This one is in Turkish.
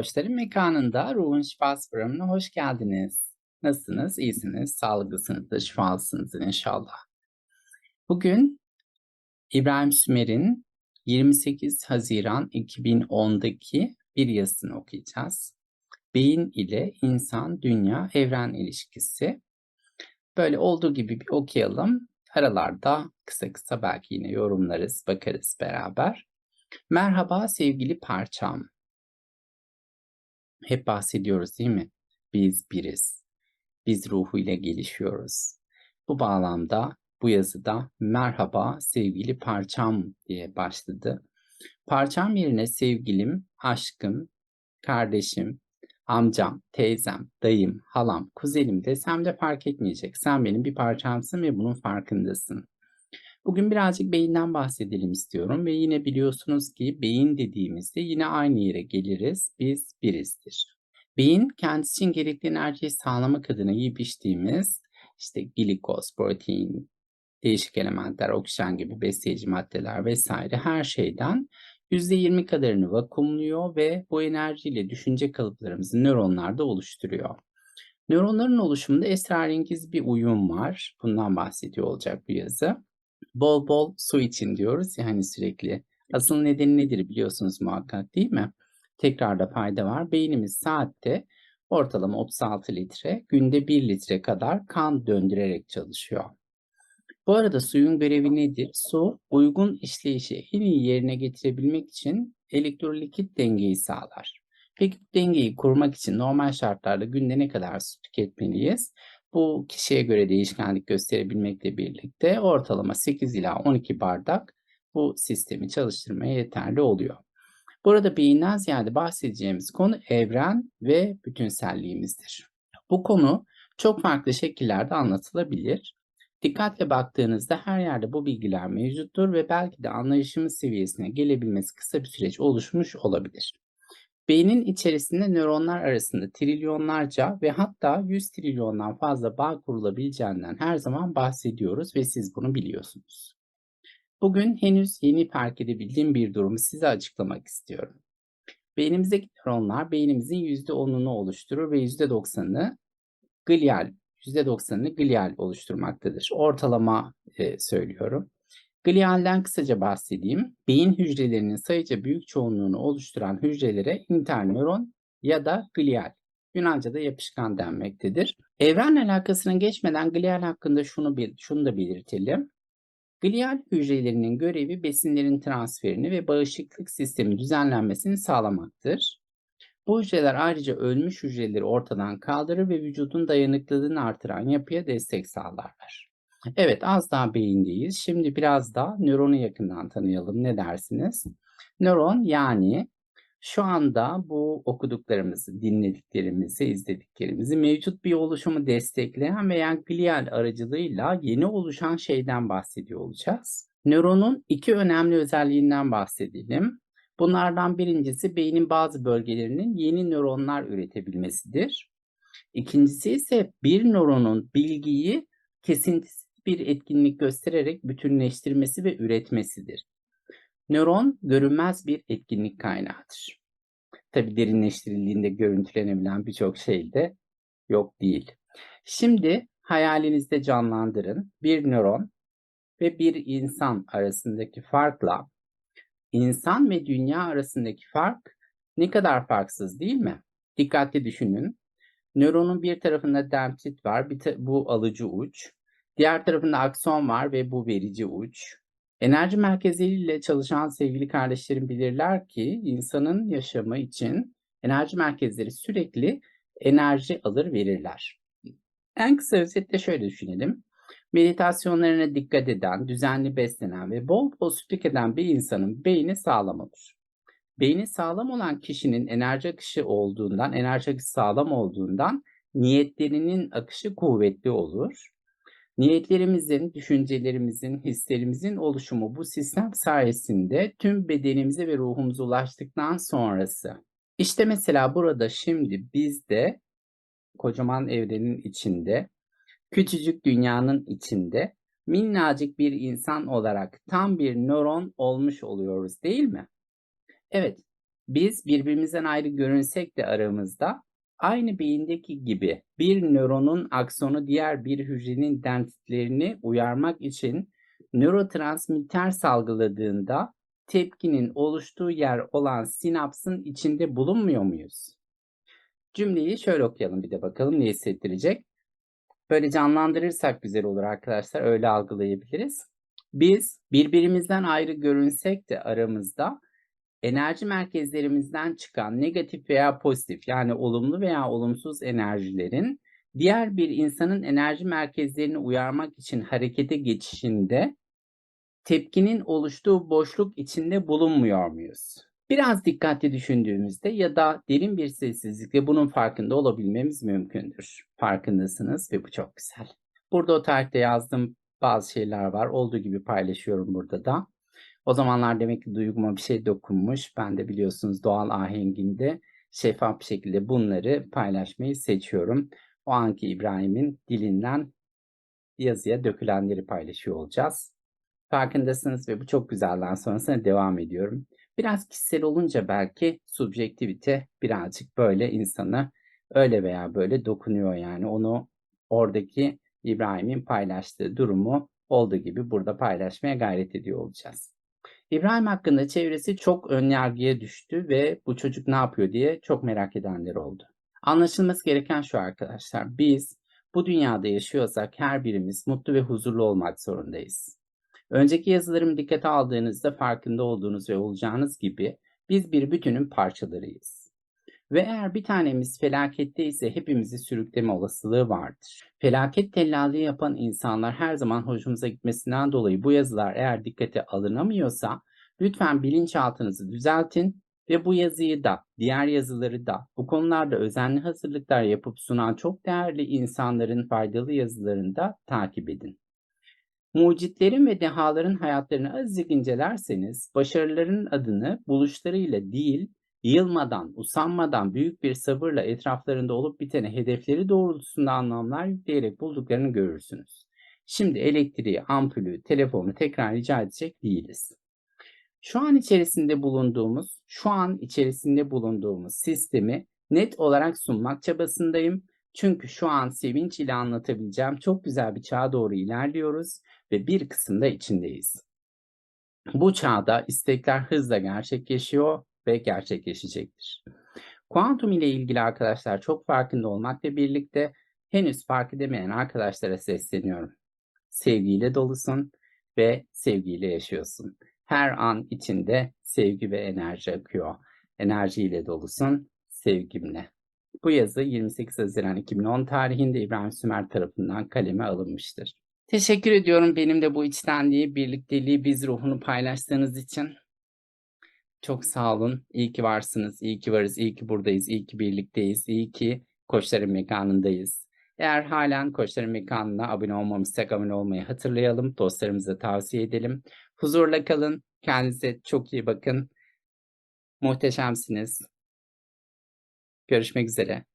Koçların Mekanı'nda Ruhun Şifası programına hoş geldiniz. Nasılsınız? İyisiniz, sağlıklısınızdır, şifalısınızdır inşallah. Bugün İbrahim Sümer'in 28 Haziran 2010'daki bir yazısını okuyacağız. Beyin ile insan, dünya, evren ilişkisi. Böyle olduğu gibi bir okuyalım. Aralarda kısa kısa belki yine yorumlarız, bakarız beraber. Merhaba sevgili parçam. Hep bahsediyoruz değil mi? Biz biriz. Biz ruhuyla gelişiyoruz. Bu bağlamda bu yazıda merhaba sevgili parçam diye başladı. Parçam yerine sevgilim, aşkım, kardeşim, amcam, teyzem, dayım, halam, kuzenim desem de fark etmeyecek. Sen benim bir parçamsın ve bunun farkındasın. Bugün birazcık beyinden bahsedelim istiyorum ve yine biliyorsunuz ki beyin dediğimizde yine aynı yere geliriz. Biz birizdir. Beyin kendisi için gerekli enerjiyi sağlamak adına yiyip içtiğimiz işte glikoz, protein, değişik elementler, oksijen gibi besleyici maddeler vesaire her şeyden %20 kadarını vakumluyor ve bu enerjiyle düşünce kalıplarımızı nöronlarda oluşturuyor. Nöronların oluşumunda esrarengiz bir uyum var. Bundan bahsediyor olacak bu yazı. Bol bol su için diyoruz yani sürekli. Asıl nedeni nedir biliyorsunuz muhakkak değil mi? Tekrarda fayda var. Beynimiz saatte ortalama 36 litre, günde 1 litre kadar kan döndürerek çalışıyor. Bu arada suyun görevi nedir? Su uygun işleyişi en iyi yerine getirebilmek için elektrolikit dengeyi sağlar. Peki bu dengeyi kurmak için normal şartlarda günde ne kadar su tüketmeliyiz? Bu kişiye göre değişkenlik gösterebilmekle birlikte ortalama 8 ila 12 bardak bu sistemi çalıştırmaya yeterli oluyor. Burada beyinden ziyade bahsedeceğimiz konu evren ve bütünselliğimizdir. Bu konu çok farklı şekillerde anlatılabilir. Dikkatle baktığınızda her yerde bu bilgiler mevcuttur ve belki de anlayışımız seviyesine gelebilmesi kısa bir süreç oluşmuş olabilir. Beynin içerisinde nöronlar arasında trilyonlarca ve hatta 100 trilyondan fazla bağ kurulabileceğinden her zaman bahsediyoruz ve siz bunu biliyorsunuz. Bugün henüz yeni fark edebildiğim bir durumu size açıklamak istiyorum. Beynimizdeki nöronlar beynimizin %10'unu oluşturur ve %90'ını glial, %90'ını glial oluşturmaktadır. Ortalama e, söylüyorum. Glialden kısaca bahsedeyim. Beyin hücrelerinin sayıca büyük çoğunluğunu oluşturan hücrelere internöron ya da glial. Yunanca'da yapışkan denmektedir. Evren alakasının geçmeden glial hakkında şunu, şunu da belirtelim. Glial hücrelerinin görevi besinlerin transferini ve bağışıklık sistemi düzenlenmesini sağlamaktır. Bu hücreler ayrıca ölmüş hücreleri ortadan kaldırır ve vücudun dayanıklılığını artıran yapıya destek sağlarlar. Evet az daha beyindeyiz. Şimdi biraz daha nöronu yakından tanıyalım. Ne dersiniz? Nöron yani şu anda bu okuduklarımızı, dinlediklerimizi, izlediklerimizi mevcut bir oluşumu destekleyen veya glial aracılığıyla yeni oluşan şeyden bahsediyor olacağız. Nöronun iki önemli özelliğinden bahsedelim. Bunlardan birincisi beynin bazı bölgelerinin yeni nöronlar üretebilmesidir. İkincisi ise bir nöronun bilgiyi kesintisiz bir etkinlik göstererek bütünleştirmesi ve üretmesidir. Nöron görünmez bir etkinlik kaynağıdır. Tabi derinleştirildiğinde görüntülenebilen birçok şey de yok değil. Şimdi hayalinizde canlandırın bir nöron ve bir insan arasındaki farkla insan ve dünya arasındaki fark ne kadar farksız değil mi? Dikkatli düşünün. Nöronun bir tarafında dendrit var, bir bu alıcı uç. Diğer tarafında akson var ve bu verici uç. Enerji merkezleriyle çalışan sevgili kardeşlerim bilirler ki insanın yaşamı için enerji merkezleri sürekli enerji alır verirler. En kısa özetle şöyle düşünelim. Meditasyonlarına dikkat eden, düzenli beslenen ve bol su tüketen bir insanın beyni sağlam olur. Beyni sağlam olan kişinin enerji akışı olduğundan, enerji akışı sağlam olduğundan niyetlerinin akışı kuvvetli olur. Niyetlerimizin, düşüncelerimizin, hislerimizin oluşumu bu sistem sayesinde tüm bedenimize ve ruhumuza ulaştıktan sonrası. İşte mesela burada şimdi biz de kocaman evrenin içinde, küçücük dünyanın içinde minnacık bir insan olarak tam bir nöron olmuş oluyoruz değil mi? Evet, Biz birbirimizden ayrı görünsek de aramızda aynı beyindeki gibi bir nöronun aksonu diğer bir hücrenin dendritlerini uyarmak için nörotransmitter salgıladığında tepkinin oluştuğu yer olan sinapsın içinde bulunmuyor muyuz? Cümleyi şöyle okuyalım bir de bakalım ne hissettirecek. Böyle canlandırırsak güzel olur arkadaşlar. Öyle algılayabiliriz. Biz birbirimizden ayrı görünsek de aramızda enerji merkezlerimizden çıkan negatif veya pozitif yani olumlu veya olumsuz enerjilerin diğer bir insanın enerji merkezlerini uyarmak için harekete geçişinde tepkinin oluştuğu boşluk içinde bulunmuyor muyuz? Biraz dikkatli düşündüğümüzde ya da derin bir sessizlikle bunun farkında olabilmemiz mümkündür. Farkındasınız ve bu çok güzel. Burada o tarihte yazdığım bazı şeyler var. Olduğu gibi paylaşıyorum burada da. O zamanlar demek ki duyguma bir şey dokunmuş. Ben de biliyorsunuz doğal ahenginde şeffaf bir şekilde bunları paylaşmayı seçiyorum. O anki İbrahim'in dilinden yazıya dökülenleri paylaşıyor olacağız. Farkındasınız ve bu çok güzelden sonrasına devam ediyorum. Biraz kişisel olunca belki subjektivite birazcık böyle insanı öyle veya böyle dokunuyor yani. Onu oradaki İbrahim'in paylaştığı durumu olduğu gibi burada paylaşmaya gayret ediyor olacağız. İbrahim hakkında çevresi çok önyargıya düştü ve bu çocuk ne yapıyor diye çok merak edenler oldu. Anlaşılması gereken şu arkadaşlar. Biz bu dünyada yaşıyorsak her birimiz mutlu ve huzurlu olmak zorundayız. Önceki yazılarımı dikkate aldığınızda farkında olduğunuz ve olacağınız gibi biz bir bütünün parçalarıyız. Ve eğer bir tanemiz felakette ise hepimizi sürükleme olasılığı vardır. Felaket tellallığı yapan insanlar her zaman hoşumuza gitmesinden dolayı bu yazılar eğer dikkate alınamıyorsa lütfen bilinçaltınızı düzeltin ve bu yazıyı da diğer yazıları da bu konularda özenli hazırlıklar yapıp sunan çok değerli insanların faydalı yazılarını da takip edin. Mucitlerin ve dehaların hayatlarını azıcık incelerseniz başarıların adını buluşlarıyla değil, yılmadan, usanmadan büyük bir sabırla etraflarında olup bitene hedefleri doğrultusunda anlamlar yükleyerek bulduklarını görürsünüz. Şimdi elektriği, ampulü, telefonu tekrar rica edecek değiliz. Şu an içerisinde bulunduğumuz, şu an içerisinde bulunduğumuz sistemi net olarak sunmak çabasındayım. Çünkü şu an sevinç ile anlatabileceğim çok güzel bir çağa doğru ilerliyoruz ve bir kısımda içindeyiz. Bu çağda istekler hızla gerçekleşiyor ve gerçekleşecektir. Kuantum ile ilgili arkadaşlar çok farkında olmakla birlikte henüz fark edemeyen arkadaşlara sesleniyorum. Sevgiyle dolusun ve sevgiyle yaşıyorsun. Her an içinde sevgi ve enerji akıyor. Enerjiyle dolusun, sevgimle. Bu yazı 28 Haziran 2010 tarihinde İbrahim Sümer tarafından kaleme alınmıştır. Teşekkür ediyorum benimle bu içtenliği, birlikteliği, biz ruhunu paylaştığınız için. Çok sağ olun. İyi ki varsınız, iyi ki varız, iyi ki buradayız, iyi ki birlikteyiz, iyi ki Koçların Mekanı'ndayız. Eğer halen Koçların Mekanı'na abone olmamışsak abone olmayı hatırlayalım. Dostlarımıza tavsiye edelim. Huzurla kalın. Kendinize çok iyi bakın. Muhteşemsiniz. Görüşmek üzere.